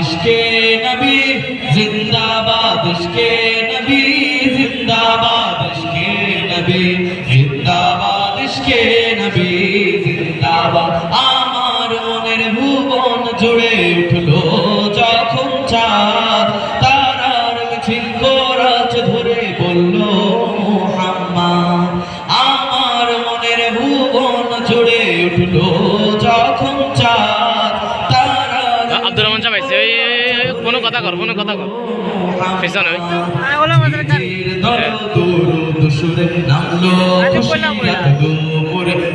ইশকে নবী জিন্দাবাদ ইশকে নবী জিন্দাবাদ ইশকে নবী জিন্দাবাদ ইশকে নবী, জিন্দাবাদ। আমার মনের ভুবন জুড়ে উঠল যখন চাঁদ তারার মিছিল কোরাজ ধরে বলল, মোহাম্মদ। আমার মনের ভুবন জুড়ে উঠল যখন চাঁদ তারার আব্দুর রহমান ওই কোনো কথা কর কোনো কথা কর। পেছনে ওই।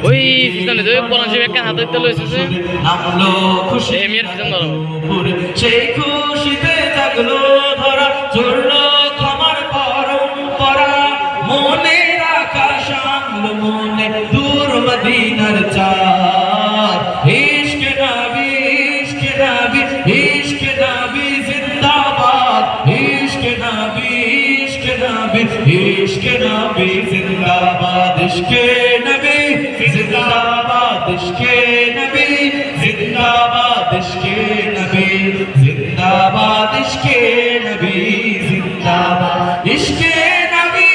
ওই পিছনে যে কোরআন শরীফ একটা হাতে দিতে লইছে যে। নামলো খুশি এই মেয়ের পিছনে ধরো। সেই খুশিতে জাগলো ধরা পরম্পরা। মনে দূর মদিনার চাঁদ। ইশক নবী ইশক নবী নবী ইশক নবী, জিন্দাবাদ ইশক নবী, জিন্দাবাদ ইশক নবী, জিন্দাবাদ ইশক নবী, জিন্দাবাদ ইশক নবী, জিন্দাবাদ ইশক নবী।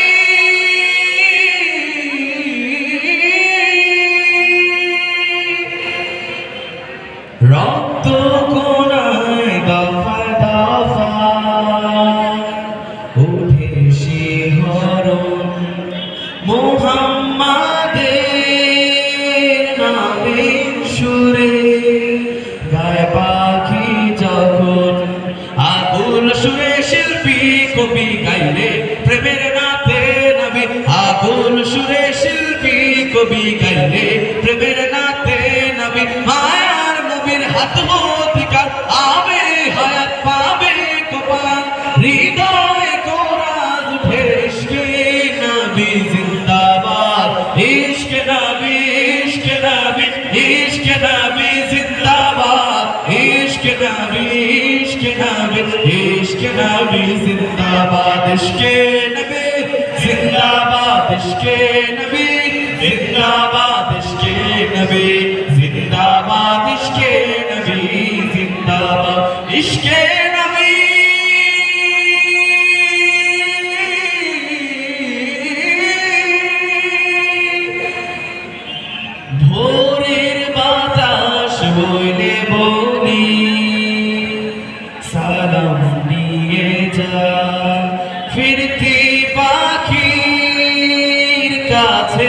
কবি গাইলে প্রেমের নাতে নবী মায়ার নবীর হাত অধিকার আবে হায়াত পাবে কপাল হৃদয় কোরআন উঠে ইশকে নবী জিন্দাবাদ ইশকে নবী ইশকে নবী ইশকে নবী জিন্দাবাদ ইশকে নবী ইশকে নবী ইশকে নবী জিন্দাবাদ ইশকে নবী জিন্দাবাদ ইশকে নবী জিন্দাবাদ, ইশকে নবী, জিন্দাবাদ, ইশকে নবী, জিন্দাবাদ, ইশকে নবী। ভোরের বাতাস বইলে বলি, সালাম নিয়ে যা, ফিরতি পাখির কাছে